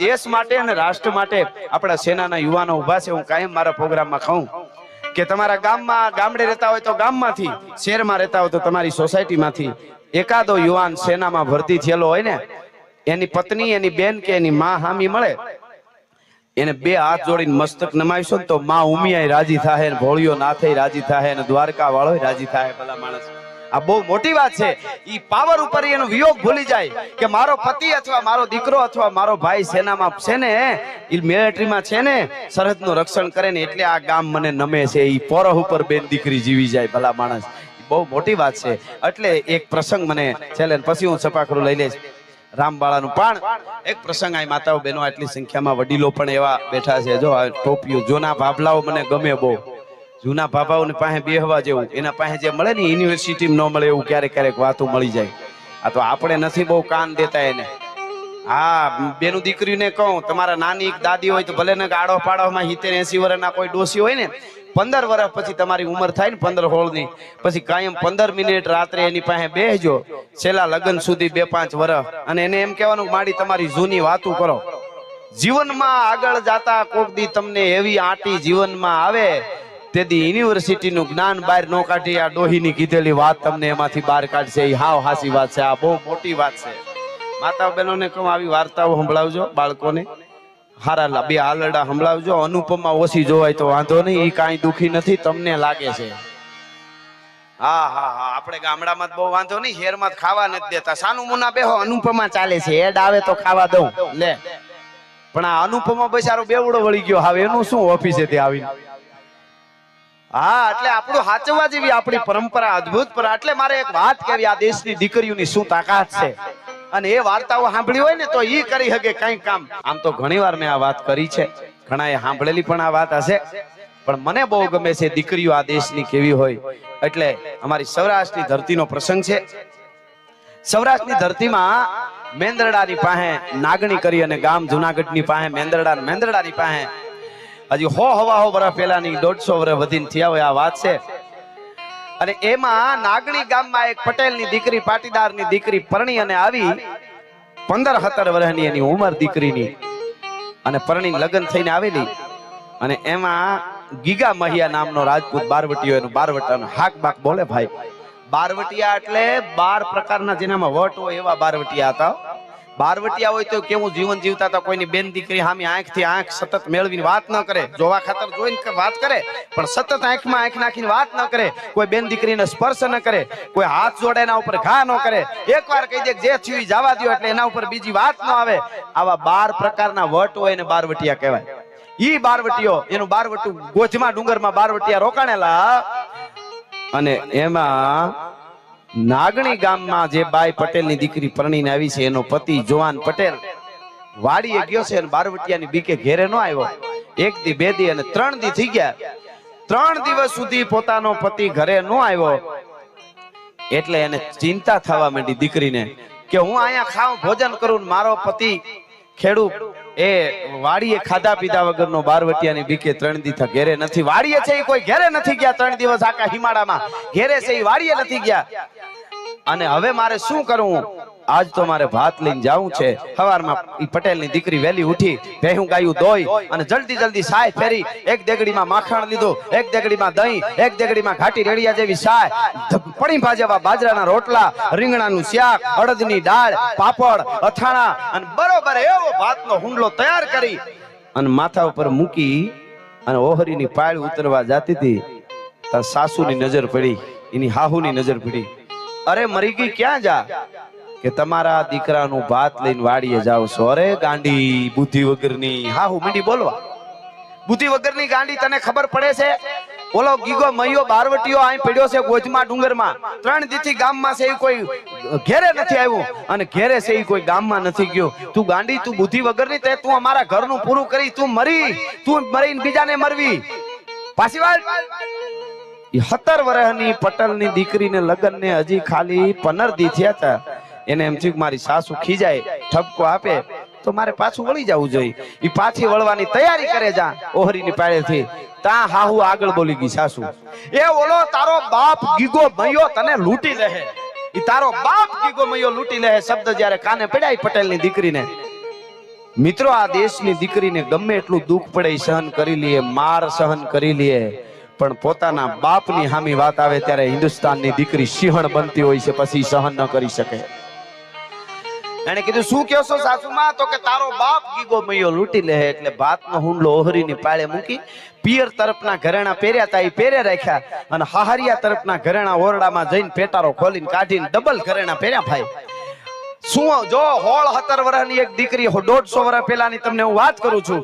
દેશ માટે અને રાષ્ટ્ર માટે આપણા સેનાના યુવાનો ઊભા છે. હું કાયમ મારા પ્રોગ્રામમાં કહું કે તમારા ગામમાં ગામડે રહેતા હોય તો ગામમાંથી, શહેરમાં રહેતા હોય તો તમારી સોસાયટીમાંથી એકાદો યુવાન સેનામાં ભરતી થયેલો હોય ને, એની પત્ની, એની બેન કે એની માં હામી મળે, એને બે હાથ જોડીને મસ્તક નમાવીશું તો માં ઉમિયા રાજી થાય ભોળિયો ના થઈ રાજી થાય અને દ્વારકા વાળો રાજી થાય ભલા માણસ. આ બહુ મોટી વાત છે. ઈ પાવર ઉપર એનો વિયોગ ભૂલી જાય કે મારો પતિ અથવા મારો દીકરો અથવા મારો ભાઈ સેનામાં છે ને મિલિટરીમાં છે ને, સરહદનું રક્ષણ કરે ને એટલે આ ગામ મને નમે છે. ઈ પોરહ ઉપર બેન દીકરી જીવી જાય ભલા માણસ. બહુ મોટી વાત છે. એટલે એક પ્રસંગ મને છેલ્લે પછી હું છપાખરું લઈ લઈશ. રામબાળાનું પણ. એક પ્રસંગ આ માતાઓ બહેનો આટલી સંખ્યામાં વડીલો પણ એવા બેઠા છે. જો ટોપીઓ, જોના ભાભલાઓ મને ગમે બહુ. જૂના ભાભાઓને પાસે બેહવા જેવું. એના પાસે જે મળે ને યુનિવર્સિટી ન મળે એવું ક્યારેક ક્યારેક વાતો મળી જાય. આ તો આપણે નથી બહુ કાન દેતા એને. હા, બેનું દીકરીને કહું, તમારા નાની દાદી હોય તો ભલે ને આડો પાડોમાં હિતેર એસી વર્ષના કોઈ ડોસી હોય ને, પંદર વર્ષ પછી તમારી ઉંમર થાય ને પંદર હોળની પછી કાયમ પંદર મિનિટ રાત્રે એની પાસે બેસજો છેલ્લા લગ્ન સુધી બે પાંચ વર્ષ. અને એને એમ કહેવાનું, માડી, તમારી જૂની વાતો કરો. જીવનમાં આગળ જાતા કોક દી તમને એવી આંટી જીવનમાં આવે તેથી યુનિવર્સિટીનું જ્ઞાન બહાર નો કાઢી આ ડોહીની કીધેલી વાત તમને એમાંથી બહાર કાઢશે. એ હાવ હાસી વાત છે, આ બહુ મોટી વાત છે. માતા બહેનોને કહું, આવી વાર્તાઓ સંભળાવજો બાળકોને. હારા બે આલરડા સંભળાવજો, અનુપમા ઓછી જોવાય તો વાંધો નહીં એ કાંઈ દુખી નથી, તમને લાગે છે. હા હા હા, આપણે ગામડામાં બહુ વાંધો નહીં, શહેરમાં ખાવા નથી દેતા. સાનું મુના બેહો, અનુપમા ચાલે છે એડ આવે તો ખાવા દઉં, લે. પણ આ અનુપમા બચારો બેવડો વળી ગયો, હવે એનું શું ઓફિસે તે આવીને? હા, એટલે આપણું હાચવવા જેવી આપણી પરંપરા અદ્ભુત પર એટલે મારે એક વાત કહેવી, આ દેશની દીકરીઓની શું તાકાત છે? અને એ વાર્તાઓ સાંભળી હોય ને તો ઈ કરી શકે કઈ કામ. આમ તો ઘણી વાર મેં આ વાત કરી છે. ઘણા સાંભળેલી પણ આ વાત હશે. પણ મને બહુ ગમે છે દીકરીઓ આ દેશની કેવી હોય. એટલે અમારી સૌરાષ્ટ્રની ધરતીનો પ્રસંગ છે. સૌરાષ્ટ્રની ધરતીમાં મેંદરડાની પાસે નાગણી કરી અને ગામ જુનાગઢની પાસે મેંદરડા, મેંદરડાની પાસે હજી હો હવા હો વર્ષ પહેલાની દોઢસો વર્ષ વધીને થયા હોય આ વાત છે. અને એમાં નાગણી ગામમાં એક પટેલની દીકરી, પાટીદારની દીકરી પરણી અને આવી પંદર સત્તર વર્ષની એની ઉંમર દીકરીની. અને પરણી લગ્ન થઈને આવેલી. અને એમાં ગીગા મહિયા નામનો રાજપૂત બારવટીઓ એનું બારવટાનો હાક બાક બોલે ભાઈ. બારવટિયા એટલે બાર પ્રકારના જેનામાં વટ હોય એવા બારવટિયા હતા. બારવટિયા હોય તો કેવું જીવન જીવતા હતા કોઈની બેન દીકરી સામે આંખથી આંખ સતત મેળવીને વાત ન કરે, જોવા ખાતર જોઈને વાત કરે, પણ સતત આંખમાં આંખ નાખીને વાત ન કરે, કોઈ બેન દીકરીને સ્પર્શ ન કરે, કોઈ હાથ જોડે એના ઉપર ઘા ન કરે. એકવાર કહી દે જે થયું જવા દ્યો એટલે એના ઉપર બીજી વાત ન આવે. આવા બાર પ્રકારના વટ હોય ને બારવટિયા કહેવાય. ઈ બારવટીઓ એનું બારવટું ગોજમાં ડુંગરમાં બારવટિયા રોકાણેલા અને એમાં નાગણી ગામમાં જે બાઈ પટેલની દીકરી પરણીને આવી છે, એનો પતિ જોવાન પટેલ વાડીએ ગયો છે અને બારવટિયાની બીકે ઘેરે નો આવ્યો. એક દી, બે દી અને ત્રણ દી થઈ ગયા. ત્રણ દિવસ સુધી પોતાનો પતિ ઘરે નો આવ્યો. એટલે એને ચિંતા થવા માંડી દીકરીને કે હું અહીંયા ખાઉં, ભોજન કરું મારો પતિ ખેડૂત એ વાડીએ ખાધા પીધા વગરનો બારવટિયાની બીકે ત્રણ દિવસ ઘેરે નથી. વાડીએ છે એ કોઈ ઘેરે નથી ગયા ત્રણ દિવસ આખા હિમાડામાં ઘેરે છે વાડીએ નથી ગયા. અને હવે મારે શું કરવું? આજ તો મારે ભાત લઈને જાવું છે. સવારમાં ઈ પટેલની દીકરી વહેલી ઉઠી, ભેહું ગાયું દોઈ અને જલ્દી જલ્દી સાય ફેરી. એક દેગડીમાં માખણ લીધું, એક દેગડીમાં દહીં, એક દેગડીમાં ઘાટી રેડિયા જેવી સાય. પડી ભાજેવા બાજરાના રોટલા, રીંગણાનું શાક, અડદની દાળ, પાપડ, અથાણા અને બરોબર એવો ભાતનો હુંડલો તૈયાર કરી અને માથા ઉપર મૂકી અને ઓહરીની પાળ ઉતરવા જાતી હતી. તાર સાસુની નજર પડી, એની હાહુની નજર પડી. અરે મરી ગઈ ક્યાં જા? કે તમારા દીકરાનું ભાત લઈને વાડીએ જાવ છો. અરે ગાંડી, બુદ્ધિ વગરની. હાહુ, મીંડી બોલવા. બુદ્ધિ વગરની ગાંડી તને ખબર પડે છે? બોલો, ગીગો, મૈયો, બારવટીઓ અહીં પડ્યો છે ગોજમાં, ડુંગરમાં. ત્રણ દીથી ગામમાં છે કોઈ ઘેરે નથી આવ્યું અને ઘેરે છે કોઈ ગામમાં નથી ગયો. તું ગાંડી, તું બુદ્ધિ વગરની તે, તું અમારા ઘરનું પૂરું કરી, તું મરી, તું મરીને બીજાને મરવી. પાછી વાત સત્તર વર્ષની પટેલની દીકરીને લગ્નને હજી ખાલી પંદર દી હતા. એને એમ થયું મારી સાસુ ખીજાય, ઠપકો આપે, તો મારે પાછું વળી જવું જોઈએ. ઈ પાછી વળવાની તૈયારી કરે જા, ઓહરીની પાળેથી. તા હાહુ આગળ બોલી ગઈ સાસુ. એ ઓલો તારો બાપ ગીગો મયો, તને લૂંટી લે ઈ તારો બાપ ગીગો મયો, લૂંટી લે શબ્દ જ્યારે કાને પડ્યા પટેલની દીકરીને. મિત્રો, આ દેશની દીકરીને ગમે એટલું દુઃખ પડે સહન કરી લઈએ માર સહન કરી લઈએ પણ પોતાના બાપની હામી વાત આવે ત્યારે હિન્દુસ્તાનની દીકરી સિંહણ બનતી હોય છે, પછી સહન ન કરી શકે. એને કીધું, શું કહો સાસુમાં તો કે, તારો બાપ ગીગો મૈયો લૂંટી લે એટલે ભાતનો હુંડલો ઓહરીની પાળે મૂકી પિયર તરફના ઘરેણા પહેર્યા તા એ પહેર્યા રાખ્યા અને હાહરિયા તરફના ઘરેણા ઓરડામાં જઈને પેટારો ખોલીને કાઢીને ડબલ ઘરેણા પહેર્યા ભાઈ. શું જો હોળ હતર વર્ષની એક દીકરી દોઢસો વર્ષ પહેલાની તમને હું વાત કરું છું.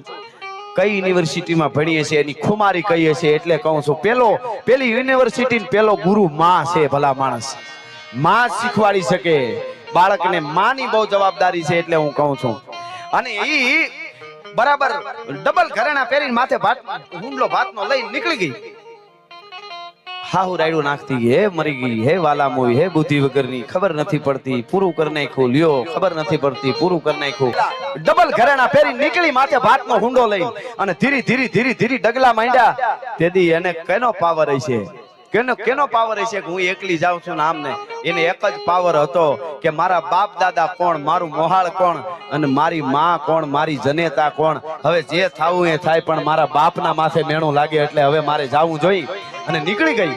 કઈ યુનિવર્સિટીમાં ભણીએ છીએ, એની ખુમારી કહીએ છે એટલે કહું છું, પેલો, પેલી યુનિવર્સિટી પેલો ગુરુ માં છે ભલા માણસ. માં શીખવાડી શકે. બાળકને માની બહુ જવાબદારી છે એટલે હું કહું છું. અને ઈ બરાબર ડબલ ઘરેણા પહેરીને માથે ભાત ભાતનો લઈને નીકળી ગઈ. હાહુ રાયડું નાખતી હે, મરી ગઈ, હે વાલા મોઈ હે, બુદ્ધિ વગરની, ખબર નથી પડતી, પૂરું કરી નાખ્યું, લ્યો, ખબર નથી પડતી, પૂરું કરી નાખ્યું. ડબલ ઘરેણા પહેરી નીકળી માથે ભાતનો હુંડો લઈ અને ધીરી ધીરી ધીરી ધીરી ડગલા માંડ્યા. તેથી એને કેનો પાવર હશે? કેનો કેનો પાવર હશે કે હું એકલી જાઉં છું ને એને એક જ પાવર હતો કે મારા બાપ દાદા કોણ, મારું મોહાળ કોણ અને મારી માં કોણ, મારી જનેતા કોણ? હવે જે થવું એ થાય, પણ મારા બાપના માથે મેણું લાગે એટલે હવે મારે જવું જોઈ અને નીકળી ગઈ.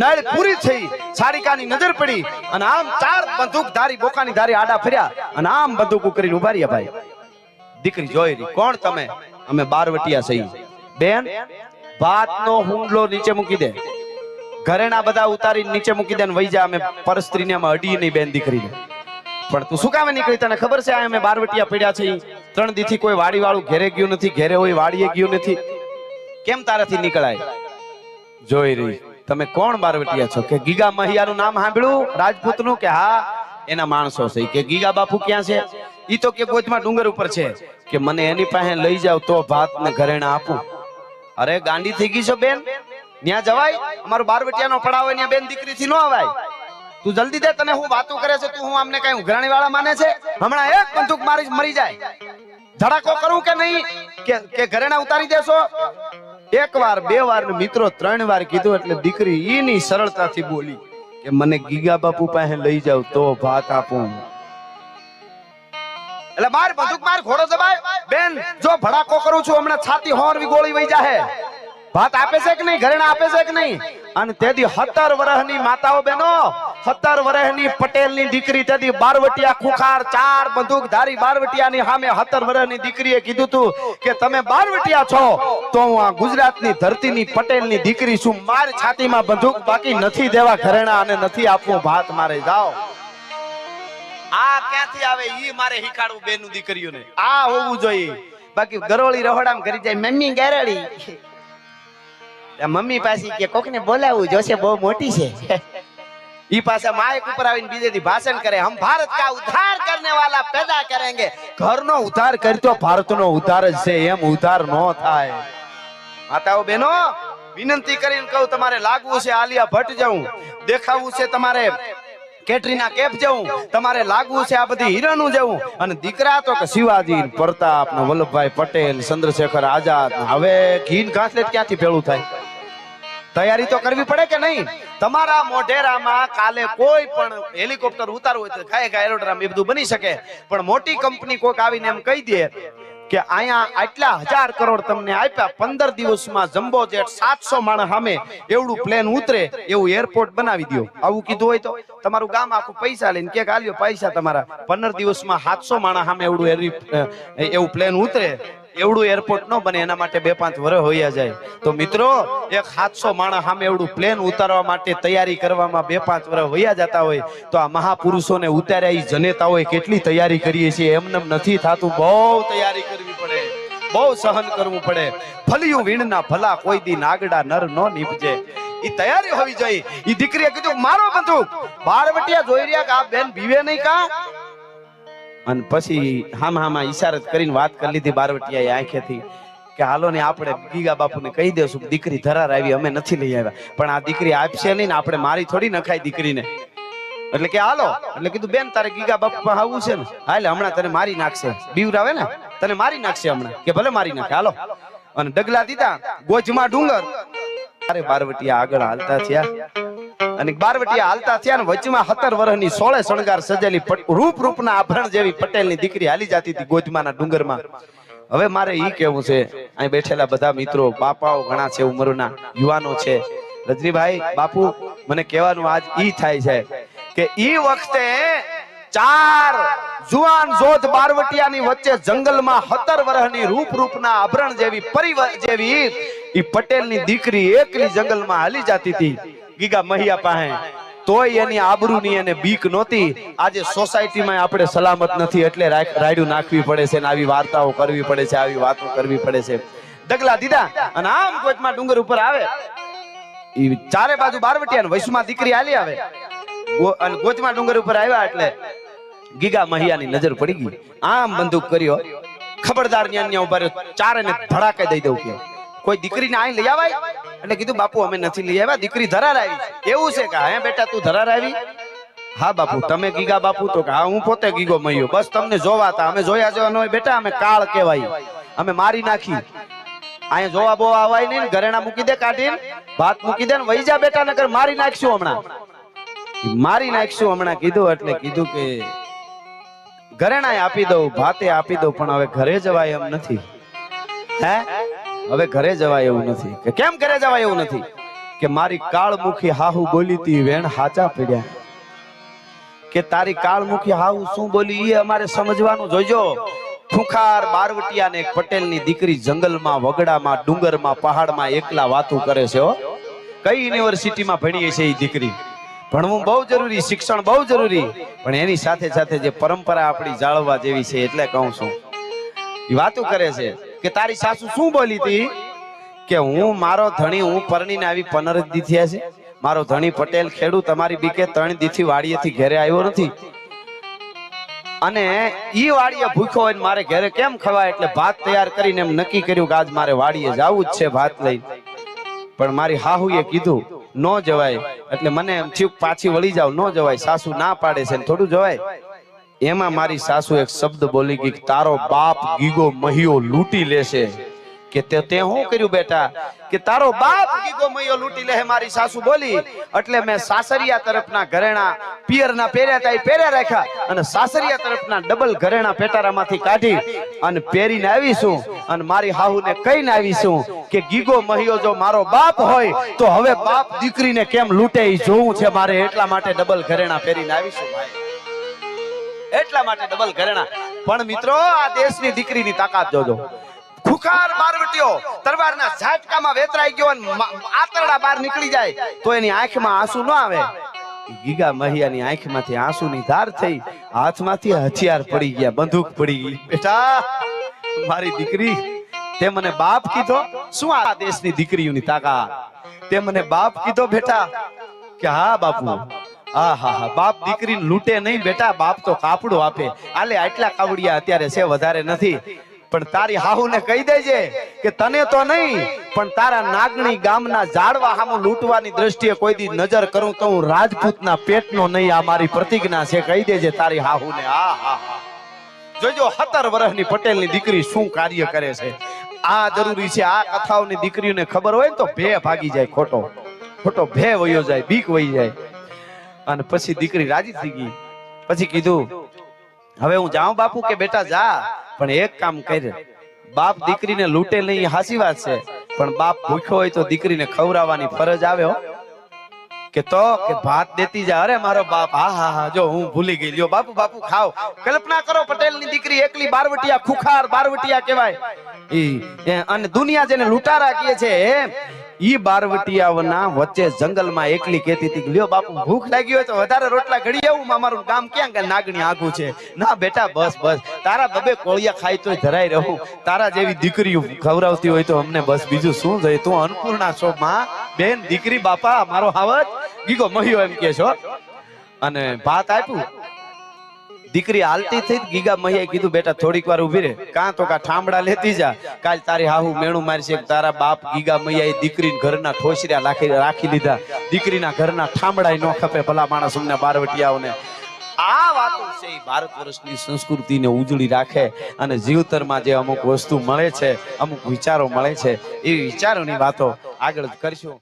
નળ પૂરી થઈ, સારિકાની નજર પડી અને આમ ચાર બંદૂક ધારી, બોકાની ધારી આડા ફર્યા અને આમ બંદૂક કરીને ઊભા ભાઈ. દીકરી જોઈ રહી, કોણ તમે? અમે બારવટિયા સહી બેન, ભાતનો હુંડલો નીચે મૂકી દે. ઘરેણા બધા ઉતારી નીચે મૂકી દે વહી જા, અમે પરસ્ત્રીને અમે અડી નહીં, બેન દીકરીને. પણ તું શું કામે નીકળી? તને ખબર છે, આ અમે બારવટિયા પડ્યા છે ત્રણ દીથી કોઈ વાડી વાળું ઘેરે ગયું નથી, ઘેરે હોય વાડીએ ગયું નથી. કેમ તારાથી નીકળાય? જોઈ રહી. તમે કોણ બારવટિયા છો? કે ગીગા મહિયાનું નામ સાંભળ્યું? રાજપૂતનું? કે હા, એના માણસો છે. કે ગીગા બાપુ ક્યાં છે? ઈ તો કે ગોજમાં ડુંગર ઉપર છે. કે મને એની પાસે લઈ જાવ તો ભાત ને ઘરેણા આપું. અરે ગાંડી થઈ ગઈ છો, બેન? ત્યાં જવાય? અમારો બારવટિયાનો પડાવ હોય બેન દીકરીથી ન અવાય. તું જલ્દી દે, તને હું વાતો કરે છે, તું હું આમને કઈ ઉઘરાણી વાળા માને છે? હમણાં એક બંદૂક મારી મરી જાય. ધડાકો કરું કે નહીં? કે ઘરેણા ઉતારી દેશો? એક વાર બે વાર મિત્રો ત્રણ વાર કીધું એટલે દીકરી ઈની સરળતાથી બોલી કે મને ગીગા બાપુ પાસે લઈ જાવ, તો ભાત આપું. એટલે બાર બંદૂક માર ઘોડો દબાય. બેન, જો ભડાકો કરું છું, હમણાં છાતી હોર ગોળી વહી જાહે. ભાત આપે છે કે નહીં? ઘરેણા આપે છે કે નહીં? અને તેથી સત્તર વર્ષની માતાઓ બહેનો સત્તર વર્ષની પટેલની દીકરી તેથી બારવટિયા ખુખાર ચાર બંદૂક ધારી બારવટિયાની સામે સત્તર વર્ષની દીકરીએ કીધું તું કે તમે બારવટિયા છો તો હું આ ગુજરાતની ધરતીની પટેલની દીકરી છું. માર છાતીમાં બંદૂક બાકી નથી દેવા ઘરેણા અને નથી આપવું. ભાત મારે જાઓ. આ ક્યાંથી આવે? ઈ મારે હિકાડવું બેનું દીકરીઓને. આ હોવું જોઈએ. બાકી ગરોળી રહોડામ કરી જાય. મમ્મી ગરોળી. મમ્મી પાસે કે કોકને બોલાવું જોશે, બહુ મોટી છે. ઈ પાસે માયક ઉપર આવીને બીજેથી ભાષણ કરે. હમ ભારત કા ઉદ્ધાર કરને વાલા પેદા કરેંગે. ઘરનો ઉદ્ધાર કરતો ભારતનો ઉદ્ધાર જ છે, એમ ઉદ્ધાર નો થાય. માતાઓ બહેનો, વિનંતી કરીને કહું, તમારે લાગવું છે, આલિયા ભટ્ટ જવું, દેખાવું છે તમારે કેટરીના કેફ જવું, તમારે લાગવું છે આ બધી હીરાનું જવું, અને દીકરા તો કે શિવાજી પ્રતાપ ને વલ્લભભાઈ પટેલ, ચંદ્રશેખર આઝાદ હવે ઘીન ઘાસલેટ ક્યાંથી ભેળું થાય? તૈયારી તો કરવી પડે કે નહીં? તમારા મોઢેરામાં કાલે કોઈ પણ હેલિકોપ્ટર ઉતારવું હોય તો ખાય ખાય એરોડ્રામ એ બધું બની શકે. પણ મોટી કંપની કોઈક આવીને એમ કહી દે કે અહીંયા આટલા હજાર કરોડ તમને આપ્યા, પંદર દિવસમાં જમ્બો જેટ સાતસો માણસ સામે એવડું પ્લેન ઉતરે, એવું એરપોર્ટ બનાવી દો આવું કીધું હોય તો તમારું ગામ આખું પૈસા લઈને કે આલ્યો પૈસા તમારા. પંદર દિવસમાં સાતસો માણસ સામે એવડું એવું પ્લેન ઉતરે. એવડું એરપોર્ટ ન બને, એના માટે બે પાંચ વર્ષ હોયા જાય. તો મિત્રો, એક સાતસો માણસ સામે એવડું પ્લેન ઉતારવા માટે તૈયારી કરવામાં બે પાંચ વર્ષ હોયા જતા હોય, તો આ મહાપુરુષોને ઉતાર્યા જનેતા હોય કેટલી તૈયારી કરીએ છીએ એમને નથી થતું. બહુ તૈયારી કરવી પડે. બહુ સહન કરવું પડે. ફલિયું વીણના ભલા કોઈ દી નાગડા નર નો નીપજે. ઈ તૈયારી હોવી જોઈએ. ઈ દીકરીએ કીધું, મારો બંધુ, બાળવટિયા જોઈ રહ્યા કે આ બેન બીવે નહીં કા? અને પછી હામ હામાં ઈશારત કરીને વાત કરી લીધી બારવટિયાએ આંખેથી કે હાલો ને આપણે ગીગા બાપુને કહી દેશું દીકરી ધરાર આવી, અમે નથી લઈ આવ્યા. પણ આ દીકરી આપશે નહીં ને આપણે મારી થોડી નખાય દીકરીને. એટલે કે હાલો, એટલે કીધું, બેન, તારે ગીગા બાપુ પાસે આવવું છે ને? હાલે, હમણાં તને મારી નાખશે. બીવરાવે ને? તને મારી નાખશે હમણાં. કે ભલે મારી નાખે, હાલો. અને ડગલા દીધા, ગોજમાં ડુંગર. અરે બારવટિયા આગળ હાલતા થયા. અને બારવટિયા હાલતા થયા વચમાં હતર વર્ષની સોળે શણગાર સજેલી રૂપ રૂપના આભરણ જેવી પટેલની દીકરી હાલી જતી હતી ગોધમાના ડુંગરમાં. હવે મારે ઈ કેવું છે, અહીં બેઠેલા બધા મિત્રો, બાપાઓ ઘણા છે ઉંમરના, યુવાનો છે. રજનીભાઈ, બાપુ, મને કહેવાનું આજ ઈ થાય છે કે ઈ વખતે ચાર જુવાન જોધ બારવટિયાની વચ્ચે જંગલમાં હતર વર્ષની રૂપ રૂપના આભરણ જેવી પરિવાર જેવી ઈ પટેલની દીકરી એકલી જંગલમાં હાલી જાતી હતી. ગીગા મહિયા પાસે. તોય એની આબરૂની એને બીક નહોતી. આજે સોસાયટીમાં આપણે સલામત નથી એટલે રાયડું નાખવી પડે છે આવી વાર્તાઓ કરવી પડે છે, આવી વાતો કરવી પડે છે. ડગલા દીધા અને આમ કોચમાં ડુંગર ઉપર આવે. ચારે બાજુ બારવટિયા ને વૈષ્ણમાં દીકરી આલી આવે. અને ગોચમાં ડુંગર ઉપર આવ્યા એટલે ગીગા મહિયાની નજર પડી ગઈ. આમ બંદૂક કર્યો. ખબરદારની ન્યા ઊભા રહ્યો. ચારે ને ધડાકે દઈ દઉં કે. કોઈ દીકરીને આઈ લઈ આવાય? એટલે કીધું, બાપુ, અમે નથી લઈ આવ્યા, દીકરી ધરાર આવી. એવું છે કે હે બેટા, તું ધરાર આવી? હા, બાપુ, તમે ગીગા બાપુ તો કે, હા, હું પોતે ગીગો મયો. બસ તમને જોવા હતા, અમે જોયા જોવા ન હોય. બેટા, અમે કાળ કહેવાય. અમે મારી નાખી. અહીંયા જોવા બોવા આવાય નહીં ઘરેણા મૂકી દે, કાઢીને, ભાત મૂકી દે ને, વહી જા બેટા, નકર મારી નાખશું હમણાં. મારી નાખશું હમણાં, કીધું એટલે કીધું કે ઘરેણા આપી દઉં, ભાતે આપી દઉં, પણ હવે ઘરે જવાય એમ નથી. હે? હવે ઘરે જવાય એવું નથી. કે કેમ ઘરે જવાય એવું નથી? કે મારી કાળમુખી હાહુ બોલી તી, વેણ હાચા પડ્યા. કે તારી કાળમુખી હાહુ શું બોલી એ અમારે સમજવાનું. જોઈજો ખુખાર બારવટિયા ને પટેલ પટેલની દીકરી જંગલમાં, વગડામાં, ડુંગરમાં, પહાડમાં એકલા વાતું કરે છે, હો. કઈ યુનિવર્સિટીમાં ભણીએ છે એ દીકરી? ભણવું બહુ જરૂરી, શિક્ષણ બહુ જરૂરી, પણ એની સાથે સાથે જે પરંપરા આપણી જાળવવા જેવી છે, એટલે કહું છું. એ વાતો કરે છે. કે તારી સાસુ શું બોલી હતી? કે હું મારો ધણી, હું પરણીને આવી પંદર દી થયા છે. મારો ધણી પટેલ ખેડૂ તમારી બીકે ત્રણ દીથી વાડીએથી ઘેરે આવ્યો નથી. અને ઈ વાડીએ ભૂખ્યો હોય મારે ઘરે કેમ ખવાય? એટલે ભાત તૈયાર કરીને એમ નક્કી કર્યું કે આજ મારે વાડીએ જવું જ છે ભાત લઈ પણ મારી હાહુએ કીધું, નો જવાય. એટલે મને એમ થયું પાછી વળી જાવ નો જવાય. સાસુ ના પાડે છે થોડું જવાય. એમાં મારી સાસુ એક શબ્દ બોલી ગઈ કે તારો બાપ ગીગો મહિયો લૂંટી લેશે કે તે તે શું કર્યું બેટા? કે તારો બાપ ગીગો મહિયો લૂંટી લે મારી સાસુ બોલી. એટલે મેં સાસરિયા તરફના ઘરેણા પિયરના પહેર્યા તા પહેર્યા રાખ્યા અને સાસરિયા તરફના ડબલ ઘરેણા પેટારામાંથી કાઢી અને પહેરીને આવીશું અને મારી હાહુને કહીને આવીશું કે ગીગો મહિયો જો મારો બાપ હોય તો હવે બાપ દીકરીને કેમ લૂંટે ઈ જોવું છે મારે એટલા માટે ડબલ ઘરેણા પહેરીને આવીશું ભાઈ. એટલા માટે ડબલ ઘરેણા. પણ મિત્રો, આ દેશની દીકરીની તાકાત જોજો. ખુખાર બારવટીઓ તરવારના ઝાટકામાં વેતરાઈ ગયો અને આતરડા બહાર નીકળી જાય, તો એની આંખમાં આંસુ ન આવે. ગીગા મહિયાની આંખમાંથી આંસુની ધાર થઈ, હાથમાંથી હથિયાર પડી ગયા, બંદૂક પડી ગઈ. બેટા, મારી દીકરી, તે મને બાપ કીધો, શું આ દેશની દીકરીઓની તાકાત? તે મને બાપ કીધો, બેટા, કે હા, બાપુ. હા, બાપ દીકરી લૂંટે નહીં બેટા, બાપ તો કાપડું આપે. આલે આટલા કાવડિયા અત્યારે છે, વધારે નથી. પણ તારી હાહુને કહી દેજે કે તને તો નહીં, પણ તારા નાગણી ગામના ઝાડવા હામો લૂંટવાની દ્રષ્ટિએ કોઈ દી નજર કરું તો હું રાજપૂતના પેટનો નહીં, આ મારી પ્રતિજ્ઞા છે, કહી દેજે તારી હાહુને. આ હા. હા જોજો, સત્તર વર્ષની પટેલની દીકરી શું કાર્ય કરે છે? આ જરૂરી છે, આ કથાઓની દીકરીઓને ખબર હોય તો ભે ભાગી જાય ખોટો. ખોટો ભે વયો જાય, બીક વહી જાય. અને પછી દીકરી રાજી થઈ ગઈ. પછી કીધું, હવે હું જાઉં બાપુ કે બેટા, જા. પણ એક કામ કર, બાપ દીકરીને લૂંટે નહીં હાસી વાત છે. પણ બાપ ભૂખ્યો હોય તો દીકરીને ખવડાવવાની ફરજ આવે કે તો કે ભાત દેતી જા. અરે મારો બાપ, હા હા હા, જો હું ભૂલી ગઈ. લ્યો, બાપુ બાપુ ખાવ કલ્પના કરો પટેલની દીકરી એકલી બારવટિયા ખુખાર બારવટિયા કહેવાય. અને દુનિયા જેને લૂંટારા કહે છે ઈ બારવટિયાઓના વચ્ચે જંગલમાં એકલી કહેતી હતી લ્યો બાપુ, ભૂખ લાગી હોય તો વધારે રોટલા ઘડી આવું મારું ગામ ક્યાં કે નાગણી આગું છે? ના બેટા, બસ બસ. તારા બબે કોળિયા ખાય તો ધરાઈ રહું. તારા જેવી દીકરીઓ ખવડાવતી હોય તો અમને બસ બીજું શું જોઈએ? તું અન્નપૂર્ણા છો, માં? બેન, દીકરી, બાપા, મારો હાવત ગીગો મહ્યો એમ કે છો અને ભાત આપ્યું. દીકરી હાલતી થઈ ગીગા મહિયાએ કીધું, બેટા, થોડીક વાર ઊભી રે કાં તો કા ઠામડા લેતી જા. કાલ તારી હાહુ મેણું મારશે. તારા બાપ ગીગા મૈયાએ દીકરીને ઘરના ઠોસર્યા રાખી રાખી લીધા. દીકરીના ઘરના ઠામડાય ન ખપે, ભલા માણસ અમને બારવટિયાઓને. આ વાતો છે ભારત વર્ષની સંસ્કૃતિને ઉજળી રાખે અને જીવતરમાં જે અમુક વસ્તુ મળે છે, અમુક વિચારો મળે છે એ વિચારોની વાતો આગળ કરશું.